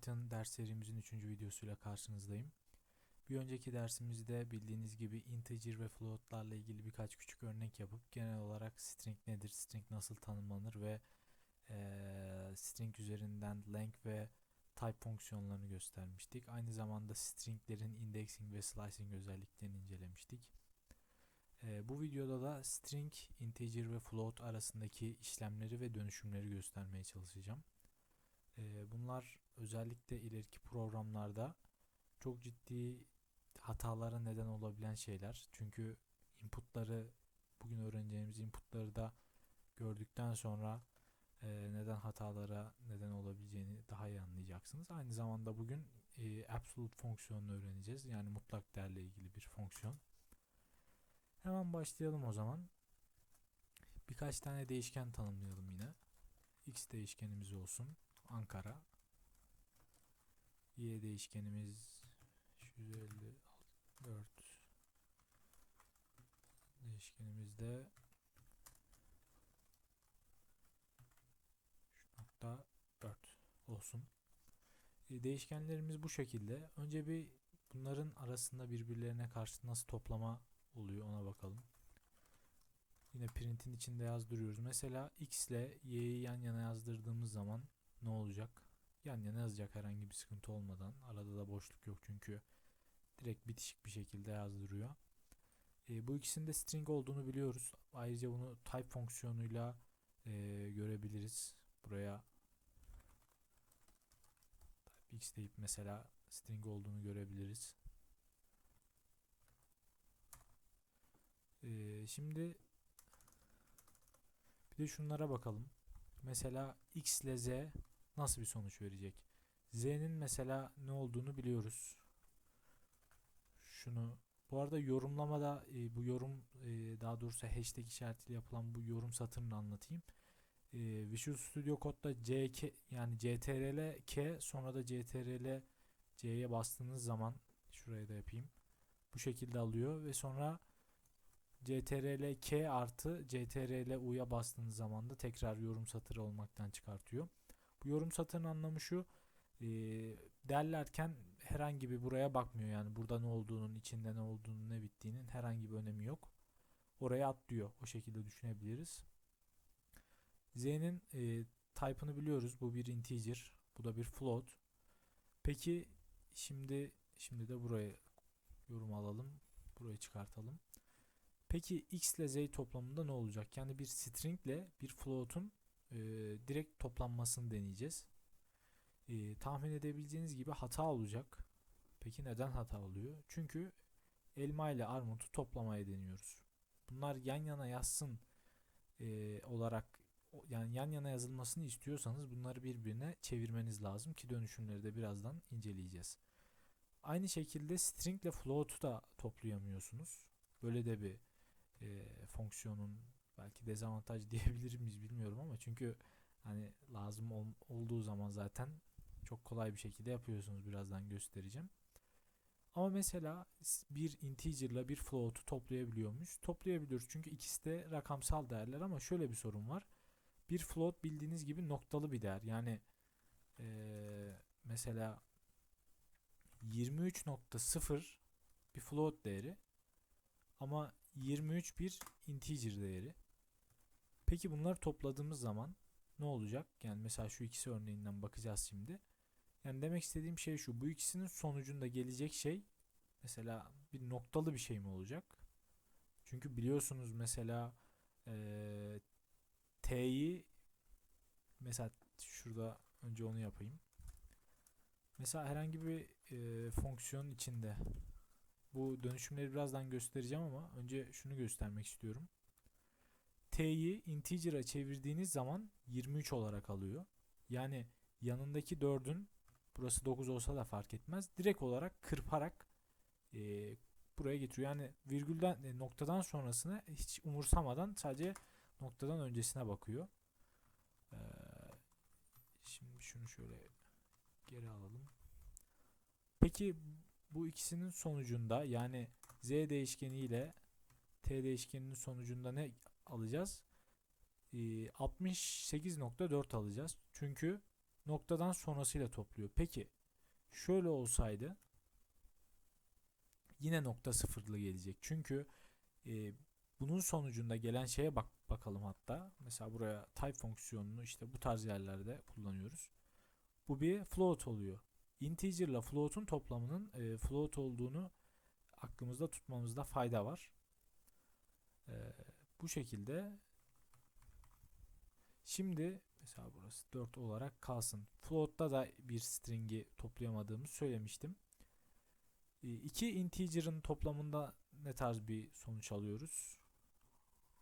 Python ders serimizin 3. videosuyla karşınızdayım. Bir önceki dersimizde bildiğiniz gibi integer ve floatlarla ilgili birkaç küçük örnek yapıp genel olarak string nedir, string nasıl tanımlanır ve eee, string üzerinden length ve type fonksiyonlarını göstermiştik. Aynı zamanda stringlerin indexing ve slicing özelliklerini incelemiştik. Eee, bu videoda da string, integer ve float arasındaki işlemleri ve dönüşümleri göstermeye çalışacağım. Ee, bunlar özellikle ileriki programlarda çok ciddi hatalara neden olabilen şeyler. Çünkü inputları bugün öğreneceğimiz inputları da gördükten sonra e, neden hatalara neden olabileceğini daha iyi anlayacaksınız. Aynı zamanda bugün e, absolute fonksiyonunu öğreneceğiz. Yani mutlak değerle ilgili bir fonksiyon. Hemen başlayalım o zaman. Birkaç tane değişken tanımlayalım yine. X değişkenimiz olsun. Ankara. Y değişkenimiz 154 değişkenimiz de nokta 4 olsun. E, değişkenlerimiz bu şekilde. Önce bir bunların arasında birbirlerine karşı nasıl toplama oluyor ona bakalım. Yine print'in içinde yazdırıyoruz. Mesela x ile y'yi yan yana yazdırdığımız zaman ne olacak? Yan yana yazacak herhangi bir sıkıntı olmadan. Arada da boşluk yok çünkü direkt bitişik bir şekilde yazdırıyor. E, bu ikisinin de string olduğunu biliyoruz. Ayrıca bunu type fonksiyonuyla e, görebiliriz. Buraya type x deyip mesela string olduğunu görebiliriz. E, şimdi bir de şunlara bakalım. Mesela x ile z nasıl bir sonuç verecek? Z'nin mesela ne olduğunu biliyoruz. Şunu bu arada yorumlamada e, bu yorum e, daha doğrusu hashtag işaretiyle yapılan bu yorum satırını anlatayım. E, Visual Studio Code'da CK yani CTRL K sonra da CTRL C'ye bastığınız zaman şuraya da yapayım. Bu şekilde alıyor ve sonra CTRL K artı CTRL U'ya bastığınız zaman da tekrar yorum satırı olmaktan çıkartıyor. Bu yorum satırının anlamı şu. E, derlerken herhangi bir buraya bakmıyor. Yani burada ne olduğunun, içinde ne olduğunun, ne bittiğinin herhangi bir önemi yok. Oraya atlıyor. O şekilde düşünebiliriz. Z'nin e, type'ını biliyoruz. Bu bir integer. Bu da bir float. Peki şimdi şimdi de buraya yorum alalım. Burayı çıkartalım. Peki x ile z toplamında ne olacak? Yani bir string ile bir float'un e, direkt toplanmasını deneyeceğiz. E, tahmin edebileceğiniz gibi hata olacak. Peki neden hata oluyor? Çünkü elma ile armutu toplamaya deniyoruz. Bunlar yan yana yazsın e, olarak yani yan yana yazılmasını istiyorsanız bunları birbirine çevirmeniz lazım ki dönüşümleri de birazdan inceleyeceğiz. Aynı şekilde string ile float'u da toplayamıyorsunuz. Böyle de bir e, fonksiyonun belki dezavantaj diyebilir miyiz bilmiyorum ama çünkü hani lazım ol, olduğu zaman zaten çok kolay bir şekilde yapıyorsunuz birazdan göstereceğim. Ama mesela bir integer ile bir float'u toplayabiliyor muyuz? Toplayabiliyoruz çünkü ikisi de rakamsal değerler ama şöyle bir sorun var. Bir float bildiğiniz gibi noktalı bir değer. Yani ee, mesela 23.0 bir float değeri ama 23 bir integer değeri. Peki bunları topladığımız zaman ne olacak? Yani mesela şu ikisi örneğinden bakacağız şimdi. Yani demek istediğim şey şu. Bu ikisinin sonucunda gelecek şey mesela bir noktalı bir şey mi olacak? Çünkü biliyorsunuz mesela e, t'yi mesela şurada önce onu yapayım. Mesela herhangi bir e, fonksiyon içinde bu dönüşümleri birazdan göstereceğim ama önce şunu göstermek istiyorum. T'yi integer'a çevirdiğiniz zaman 23 olarak alıyor. Yani yanındaki 4'ün burası 9 olsa da fark etmez. Direkt olarak kırparak e, buraya getiriyor. Yani virgülden e, noktadan sonrasını hiç umursamadan sadece noktadan öncesine bakıyor. Ee, şimdi şunu şöyle geri alalım. Peki bu ikisinin sonucunda yani z değişkeni ile t değişkeninin sonucunda ne alacağız? Ee, 68.4 alacağız. Çünkü noktadan sonrasıyla topluyor. Peki şöyle olsaydı yine nokta sıfırlı gelecek. Çünkü e, bunun sonucunda gelen şeye bak bakalım hatta. Mesela buraya type fonksiyonunu işte bu tarz yerlerde kullanıyoruz. Bu bir float oluyor. Integer ile float'un toplamının e, float olduğunu aklımızda tutmamızda fayda var. E, bu şekilde şimdi mesela burası 4 olarak kalsın. Float'ta da bir string'i toplayamadığımı söylemiştim. E, iki integer'ın toplamında ne tarz bir sonuç alıyoruz?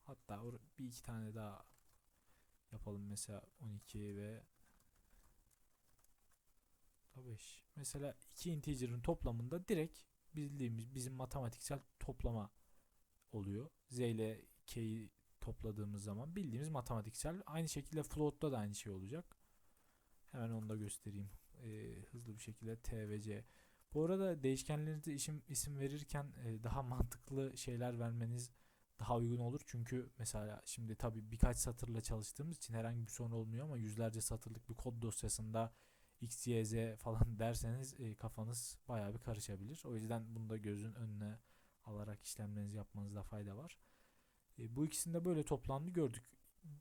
Hatta bir iki tane daha yapalım mesela 12 ve da 5. Mesela iki integer'ın toplamında direkt bildiğimiz bizim matematiksel toplama oluyor. Z ile K'yi topladığımız zaman bildiğimiz matematiksel. Aynı şekilde float'ta da aynı şey olacak. Hemen onu da göstereyim. Ee, hızlı bir şekilde T ve C. Bu arada değişkenlerinize isim, isim verirken e, daha mantıklı şeyler vermeniz daha uygun olur. Çünkü mesela şimdi tabii birkaç satırla çalıştığımız için herhangi bir sorun olmuyor ama yüzlerce satırlık bir kod dosyasında X, Y, Z falan derseniz e, kafanız bayağı bir karışabilir. O yüzden bunu da gözün önüne alarak işlemlerinizi yapmanızda fayda var. E, bu ikisinde böyle toplandı gördük.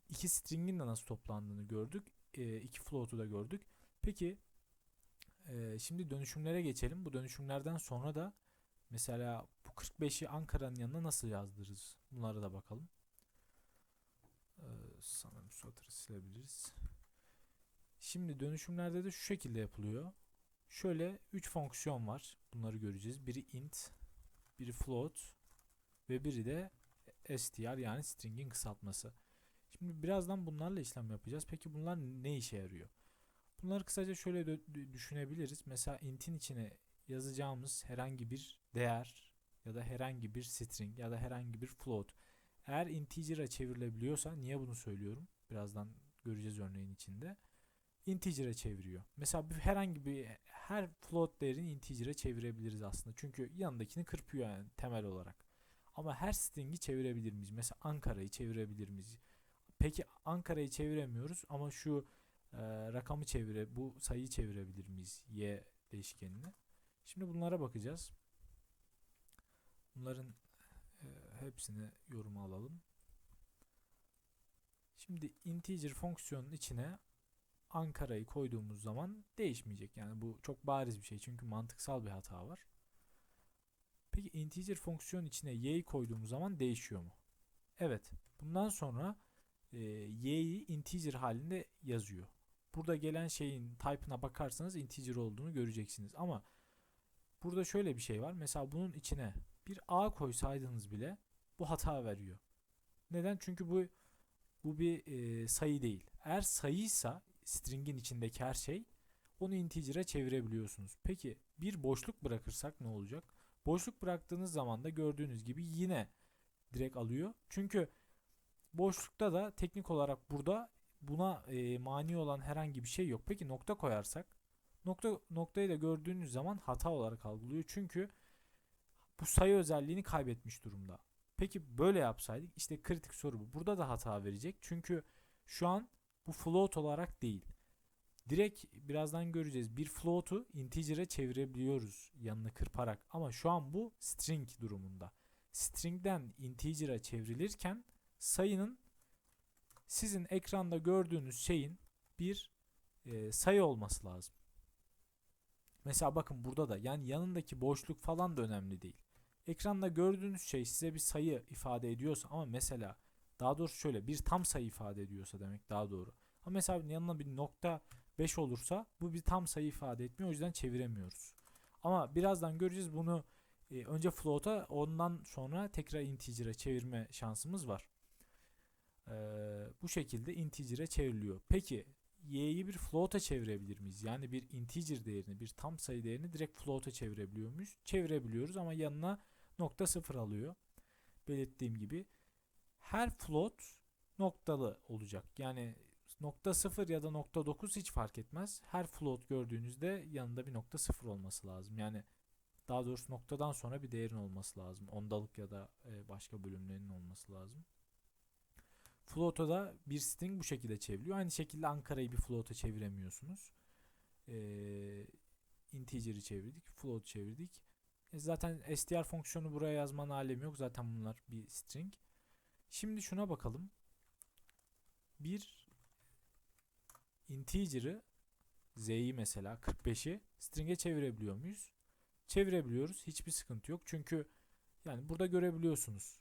İki string'in de nasıl toplandığını gördük. E, iki float'u da gördük. Peki e, şimdi dönüşümlere geçelim. Bu dönüşümlerden sonra da mesela bu 45'i Ankara'nın yanına nasıl yazdırırız? Bunlara da bakalım. E, sanırım satırı silebiliriz. Şimdi dönüşümlerde de şu şekilde yapılıyor. Şöyle 3 fonksiyon var. Bunları göreceğiz. Biri int, biri float ve biri de str yani string'in kısaltması. Şimdi birazdan bunlarla işlem yapacağız. Peki bunlar ne işe yarıyor? Bunları kısaca şöyle düşünebiliriz. Mesela int'in içine yazacağımız herhangi bir değer ya da herhangi bir string ya da herhangi bir float eğer integer'a çevrilebiliyorsa niye bunu söylüyorum? Birazdan göreceğiz örneğin içinde integer'e çeviriyor. Mesela bir herhangi bir her float değerini integer'e çevirebiliriz aslında. Çünkü yanındakini kırpıyor yani temel olarak. Ama her string'i çevirebilir miyiz? Mesela Ankara'yı çevirebilir miyiz? Peki Ankara'yı çeviremiyoruz ama şu e, rakamı çevire, bu sayıyı çevirebilir miyiz? Y değişkenini. Şimdi bunlara bakacağız. Bunların e, hepsini yoruma alalım. Şimdi integer fonksiyonun içine Ankara'yı koyduğumuz zaman değişmeyecek. Yani bu çok bariz bir şey çünkü mantıksal bir hata var. Peki integer fonksiyon içine y'yi koyduğumuz zaman değişiyor mu? Evet. Bundan sonra e, y'yi integer halinde yazıyor. Burada gelen şeyin type'ına bakarsanız integer olduğunu göreceksiniz. Ama burada şöyle bir şey var. Mesela bunun içine bir a koysaydınız bile bu hata veriyor. Neden? Çünkü bu bu bir e, sayı değil. Eğer sayıysa string'in içindeki her şey onu integer'e çevirebiliyorsunuz. Peki bir boşluk bırakırsak ne olacak? Boşluk bıraktığınız zaman da gördüğünüz gibi yine direkt alıyor. Çünkü boşlukta da teknik olarak burada buna e, mani olan herhangi bir şey yok. Peki nokta koyarsak nokta noktayı da gördüğünüz zaman hata olarak algılıyor. Çünkü bu sayı özelliğini kaybetmiş durumda. Peki böyle yapsaydık işte kritik soru bu. Burada da hata verecek. Çünkü şu an bu float olarak değil. Direkt birazdan göreceğiz. Bir float'u integer'e çevirebiliyoruz yanını kırparak. Ama şu an bu string durumunda. String'den integer'a çevrilirken sayının sizin ekranda gördüğünüz şeyin bir e, sayı olması lazım. Mesela bakın burada da yani yanındaki boşluk falan da önemli değil. Ekranda gördüğünüz şey size bir sayı ifade ediyorsa ama mesela daha doğrusu şöyle bir tam sayı ifade ediyorsa demek daha doğru. Ama mesela yanına bir nokta 5 olursa bu bir tam sayı ifade etmiyor. O yüzden çeviremiyoruz. Ama birazdan göreceğiz bunu e, önce float'a ondan sonra tekrar integer'e çevirme şansımız var. E, bu şekilde integer'e çevriliyor. Peki y'yi bir float'a çevirebilir miyiz? Yani bir integer değerini, bir tam sayı değerini direkt float'a çevirebiliyor muyuz? Çevirebiliyoruz ama yanına nokta sıfır alıyor. Belirttiğim gibi her float noktalı olacak. Yani nokta 0 ya da nokta 9 hiç fark etmez. Her float gördüğünüzde yanında bir nokta 0 olması lazım. Yani daha doğrusu noktadan sonra bir değerin olması lazım. Ondalık ya da e, başka bölümlerinin olması lazım. Float'a da bir string bu şekilde çevriliyor. Aynı şekilde Ankara'yı bir float'a çeviremiyorsunuz. Ee, integer'i çevirdik. Float çevirdik. E zaten str fonksiyonu buraya yazmanın alemi yok. Zaten bunlar bir string. Şimdi şuna bakalım. Bir integer'ı z'yi mesela 45'i string'e çevirebiliyor muyuz? Çevirebiliyoruz. Hiçbir sıkıntı yok. Çünkü yani burada görebiliyorsunuz.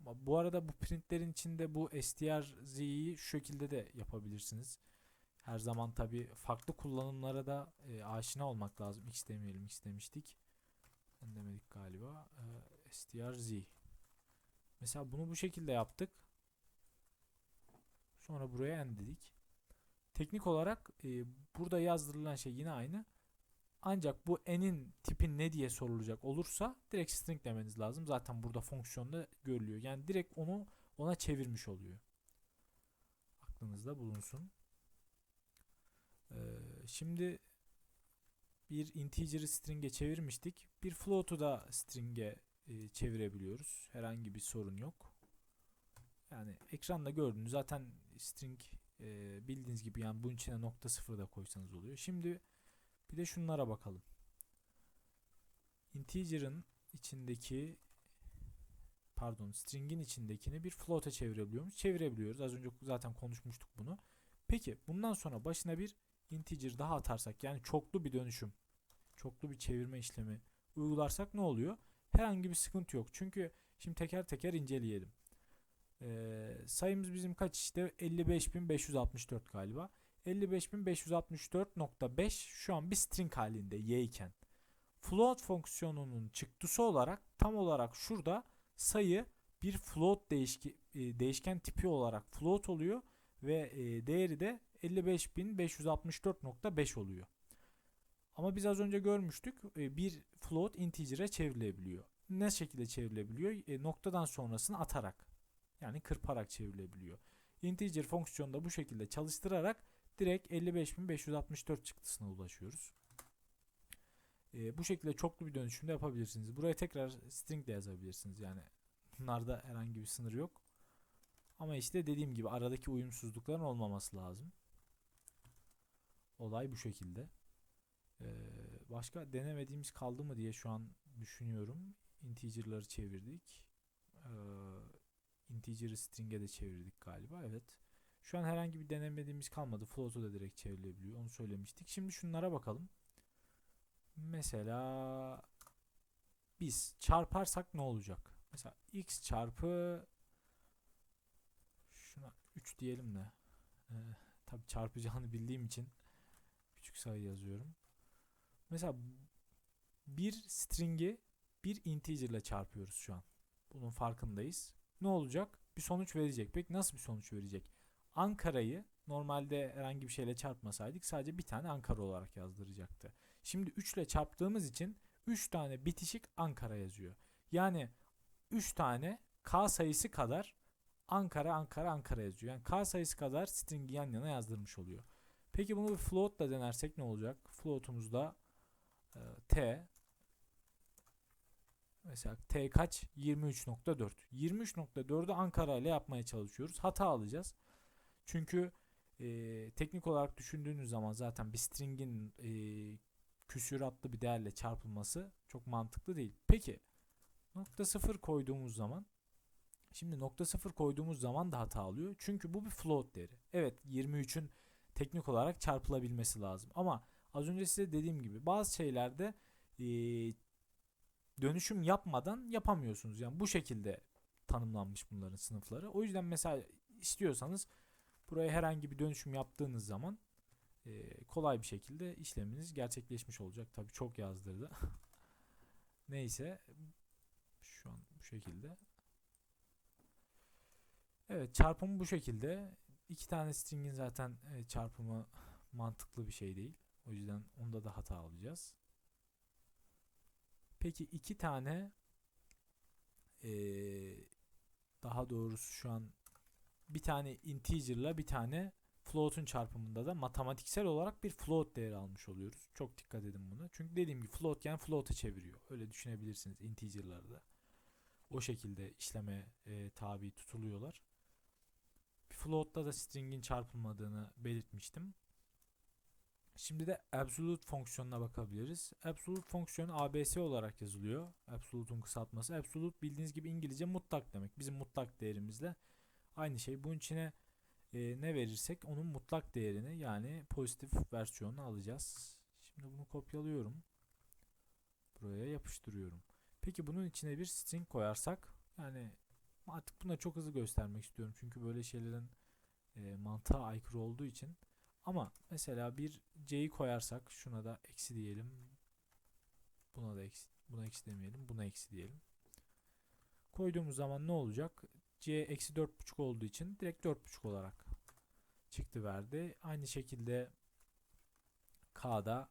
Bu arada bu printlerin içinde bu strZ'yi şu şekilde de yapabilirsiniz. Her zaman tabi farklı kullanımlara da e, aşina olmak lazım. X demeyelim, X demiştik. Ne demedik galiba. E, strz. Mesela bunu bu şekilde yaptık. Sonra buraya n dedik. Teknik olarak e, burada yazdırılan şey yine aynı. Ancak bu n'in tipi ne diye sorulacak olursa direkt string demeniz lazım. Zaten burada fonksiyonda görülüyor. Yani direkt onu ona çevirmiş oluyor. Aklınızda bulunsun. Ee, şimdi bir integer'ı string'e çevirmiştik. Bir float'u da string'e e, çevirebiliyoruz. Herhangi bir sorun yok. Yani ekranda gördüğünüz zaten string e, bildiğiniz gibi yani bunun içine nokta sıfır da koysanız oluyor. Şimdi bir de şunlara bakalım. Integer'ın içindeki pardon string'in içindekini bir float'a çevirebiliyor muyuz? Çevirebiliyoruz. Az önce zaten konuşmuştuk bunu. Peki bundan sonra başına bir integer daha atarsak yani çoklu bir dönüşüm, çoklu bir çevirme işlemi uygularsak ne oluyor? Herhangi bir sıkıntı yok. Çünkü şimdi teker teker inceleyelim. Ee, sayımız bizim kaç işte 55.564 galiba. 55.564.5 şu an bir string halinde y iken float fonksiyonunun çıktısı olarak tam olarak şurada sayı bir float değişki, e, değişken tipi olarak float oluyor ve e, değeri de 55.564.5 oluyor. Ama biz az önce görmüştük e, bir float integer'e çevrilebiliyor. Ne şekilde çevrilebiliyor? Noktadan sonrasını atarak yani kırparak çevrilebiliyor. Integer fonksiyonu da bu şekilde çalıştırarak direkt 55.564 çıktısına ulaşıyoruz. E, bu şekilde çoklu bir dönüşümde yapabilirsiniz. Buraya tekrar string de yazabilirsiniz. Yani bunlarda herhangi bir sınır yok. Ama işte dediğim gibi aradaki uyumsuzlukların olmaması lazım. Olay bu şekilde. Ee, başka denemediğimiz kaldı mı diye şu an düşünüyorum. Integer'ları çevirdik. İnteger'ı string'e de çevirdik galiba. Evet. Şu an herhangi bir denemediğimiz kalmadı. Float'u da direkt çevrilebiliyor. Onu söylemiştik. Şimdi şunlara bakalım. Mesela biz çarparsak ne olacak? Mesela x çarpı şuna 3 diyelim de. Ee, tabi çarpacağını bildiğim için küçük sayı yazıyorum. Mesela bir string'i bir integer ile çarpıyoruz şu an. Bunun farkındayız. Ne olacak? Bir sonuç verecek. Peki nasıl bir sonuç verecek? Ankara'yı normalde herhangi bir şeyle çarpmasaydık sadece bir tane Ankara olarak yazdıracaktı. Şimdi 3 ile çarptığımız için 3 tane bitişik Ankara yazıyor. Yani 3 tane K sayısı kadar Ankara Ankara Ankara yazıyor. Yani K sayısı kadar string'i yan yana yazdırmış oluyor. Peki bunu bir float denersek ne olacak? Float'umuzda e, T mesela T kaç? 23.4. 23.4'ü Ankara ile yapmaya çalışıyoruz. Hata alacağız. Çünkü e, teknik olarak düşündüğünüz zaman zaten bir string'in e, küsuratlı bir değerle çarpılması çok mantıklı değil. Peki nokta sıfır koyduğumuz zaman şimdi nokta sıfır koyduğumuz zaman da hata alıyor. Çünkü bu bir float değeri. Evet 23'ün teknik olarak çarpılabilmesi lazım. Ama az önce size dediğim gibi bazı şeylerde e, dönüşüm yapmadan yapamıyorsunuz. Yani bu şekilde tanımlanmış bunların sınıfları. O yüzden mesela istiyorsanız buraya herhangi bir dönüşüm yaptığınız zaman e, kolay bir şekilde işleminiz gerçekleşmiş olacak. Tabi çok yazdırdı. Neyse şu an bu şekilde. Evet çarpımı bu şekilde. İki tane stringin zaten e, çarpımı mantıklı bir şey değil. O yüzden onda da hata alacağız. Peki iki tane e, daha doğrusu şu an bir tane integer ile bir tane float'un çarpımında da matematiksel olarak bir float değeri almış oluyoruz. Çok dikkat edin buna. Çünkü dediğim gibi float yani float'a çeviriyor. Öyle düşünebilirsiniz integer'larda. O şekilde işleme e, tabi tutuluyorlar. Float'ta da string'in çarpılmadığını belirtmiştim. Şimdi de absolute fonksiyonuna bakabiliriz. Absolute fonksiyon ABS olarak yazılıyor. Absolute'un kısaltması. Absolute bildiğiniz gibi İngilizce mutlak demek. Bizim mutlak değerimizle aynı şey. Bunun içine e, ne verirsek onun mutlak değerini yani pozitif versiyonunu alacağız. Şimdi bunu kopyalıyorum. Buraya yapıştırıyorum. Peki bunun içine bir string koyarsak yani artık buna çok hızlı göstermek istiyorum. Çünkü böyle şeylerin e, mantığa aykırı olduğu için. Ama mesela bir c'yi koyarsak şuna da eksi diyelim. Buna da eksi, buna eksi demeyelim. Buna eksi diyelim. Koyduğumuz zaman ne olacak? c eksi 4.5 olduğu için direkt 4.5 olarak çıktı verdi. Aynı şekilde k'da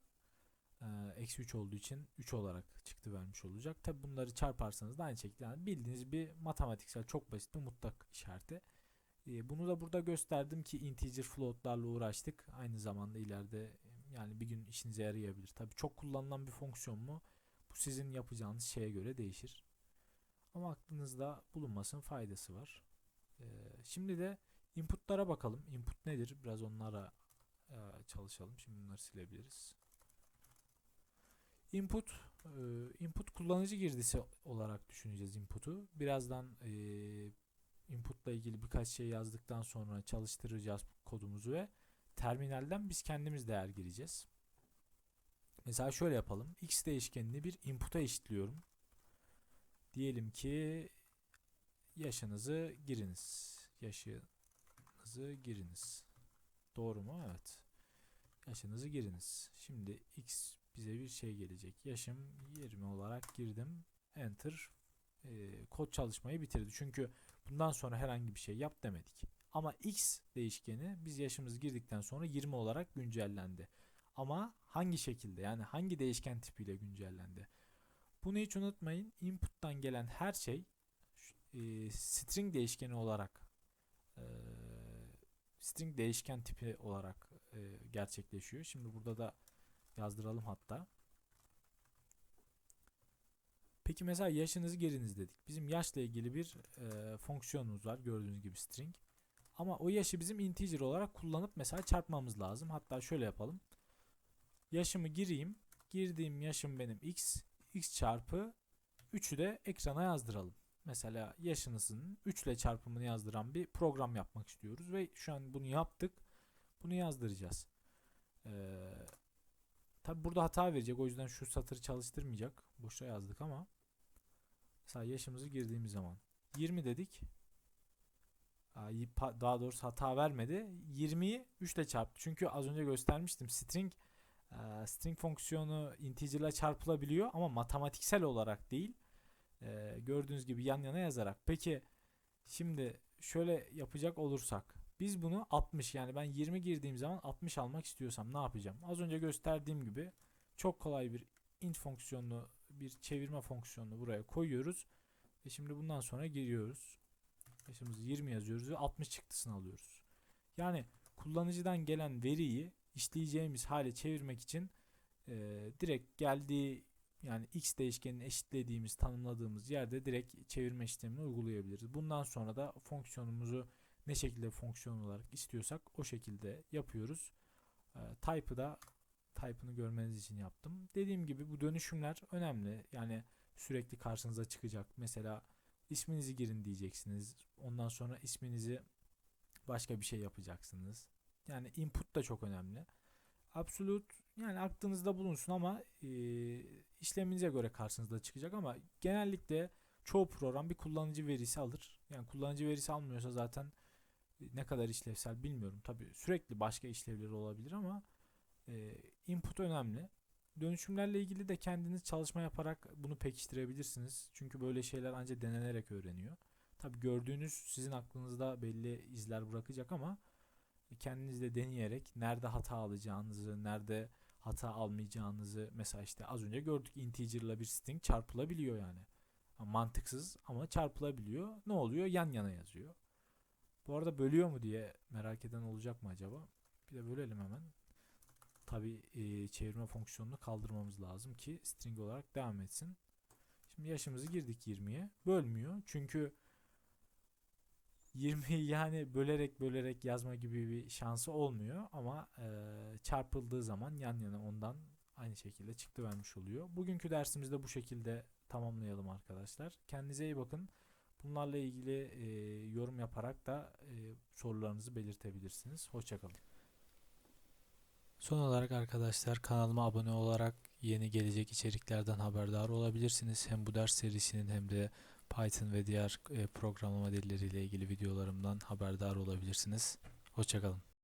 e, eksi 3 olduğu için 3 olarak çıktı vermiş olacak. Tabi bunları çarparsanız da aynı şekilde yani bildiğiniz bir matematiksel çok basit bir mutlak işareti. E, bunu da burada gösterdim ki integer floatlarla uğraştık. Aynı zamanda ileride yani bir gün işinize yarayabilir. Tabi çok kullanılan bir fonksiyon mu? Bu sizin yapacağınız şeye göre değişir. Ama aklınızda bulunmasın faydası var. E, şimdi de inputlara bakalım. Input nedir? Biraz onlara e, çalışalım. Şimdi bunları silebiliriz. Input e, input kullanıcı girdisi olarak düşüneceğiz input'u. Birazdan e, input'la ilgili birkaç şey yazdıktan sonra çalıştıracağız kodumuzu ve terminalden biz kendimiz değer gireceğiz. Mesela şöyle yapalım. X değişkenini bir input'a eşitliyorum. Diyelim ki yaşınızı giriniz. Yaşınızı giriniz. Doğru mu? Evet. Yaşınızı giriniz. Şimdi X bize bir şey gelecek. Yaşım 20 olarak girdim. Enter. Ee, kod çalışmayı bitirdi. Çünkü bundan sonra herhangi bir şey yap demedik. Ama x değişkeni biz yaşımızı girdikten sonra 20 olarak güncellendi. Ama hangi şekilde yani hangi değişken tipiyle güncellendi? Bunu hiç unutmayın. Input'tan gelen her şey e, string değişkeni olarak e, string değişken tipi olarak e, gerçekleşiyor. Şimdi burada da yazdıralım hatta. Peki mesela yaşınızı giriniz dedik. Bizim yaşla ilgili bir e, fonksiyonumuz var gördüğünüz gibi string. Ama o yaşı bizim integer olarak kullanıp mesela çarpmamız lazım. Hatta şöyle yapalım. Yaşımı gireyim. Girdiğim yaşım benim x. x çarpı 3'ü de ekrana yazdıralım. Mesela yaşınızın 3 ile çarpımını yazdıran bir program yapmak istiyoruz. Ve şu an bunu yaptık. Bunu yazdıracağız. Ee, Tabi burada hata verecek. O yüzden şu satırı çalıştırmayacak. Boşa yazdık ama. Mesela yaşımızı girdiğimiz zaman. 20 dedik. Daha doğrusu hata vermedi. 20'yi 3 ile çarptı. Çünkü az önce göstermiştim. String string fonksiyonu integer ile çarpılabiliyor ama matematiksel olarak değil. Gördüğünüz gibi yan yana yazarak. Peki şimdi şöyle yapacak olursak biz bunu 60 yani ben 20 girdiğim zaman 60 almak istiyorsam ne yapacağım? Az önce gösterdiğim gibi çok kolay bir int fonksiyonunu bir çevirme fonksiyonunu buraya koyuyoruz. Ve şimdi bundan sonra giriyoruz. Yaşımızı 20 yazıyoruz ve 60 çıktısını alıyoruz. Yani kullanıcıdan gelen veriyi işleyeceğimiz hale çevirmek için e, direkt geldiği yani x değişkenini eşitlediğimiz tanımladığımız yerde direkt çevirme işlemini uygulayabiliriz. Bundan sonra da fonksiyonumuzu ne şekilde fonksiyon olarak istiyorsak o şekilde yapıyoruz. E, type'ı da type'ını görmeniz için yaptım. Dediğim gibi bu dönüşümler önemli. Yani sürekli karşınıza çıkacak. Mesela isminizi girin diyeceksiniz. Ondan sonra isminizi başka bir şey yapacaksınız. Yani input da çok önemli. Absolute yani aklınızda bulunsun ama e, işleminize göre karşınıza çıkacak ama genellikle çoğu program bir kullanıcı verisi alır. Yani kullanıcı verisi almıyorsa zaten ne kadar işlevsel bilmiyorum. Tabi sürekli başka işlevleri olabilir ama e, input önemli. Dönüşümlerle ilgili de kendiniz çalışma yaparak bunu pekiştirebilirsiniz. Çünkü böyle şeyler ancak denenerek öğreniyor. Tabi gördüğünüz sizin aklınızda belli izler bırakacak ama kendiniz de deneyerek nerede hata alacağınızı, nerede hata almayacağınızı mesela işte az önce gördük integer ile bir string çarpılabiliyor yani. Mantıksız ama çarpılabiliyor. Ne oluyor? Yan yana yazıyor. Bu arada bölüyor mu diye merak eden olacak mı acaba? Bir de bölelim hemen. Tabi e, çevirme fonksiyonunu kaldırmamız lazım ki string olarak devam etsin. Şimdi yaşımızı girdik 20'ye. Bölmüyor. Çünkü 20'yi yani bölerek bölerek yazma gibi bir şansı olmuyor ama e, çarpıldığı zaman yan yana ondan aynı şekilde çıktı vermiş oluyor. Bugünkü dersimizde bu şekilde tamamlayalım arkadaşlar. Kendinize iyi bakın. Bunlarla ilgili e, yorum yaparak da e, sorularınızı belirtebilirsiniz. Hoşçakalın. Son olarak arkadaşlar kanalıma abone olarak yeni gelecek içeriklerden haberdar olabilirsiniz. Hem bu ders serisinin hem de Python ve diğer e, programlama dilleriyle ilgili videolarımdan haberdar olabilirsiniz. Hoşçakalın.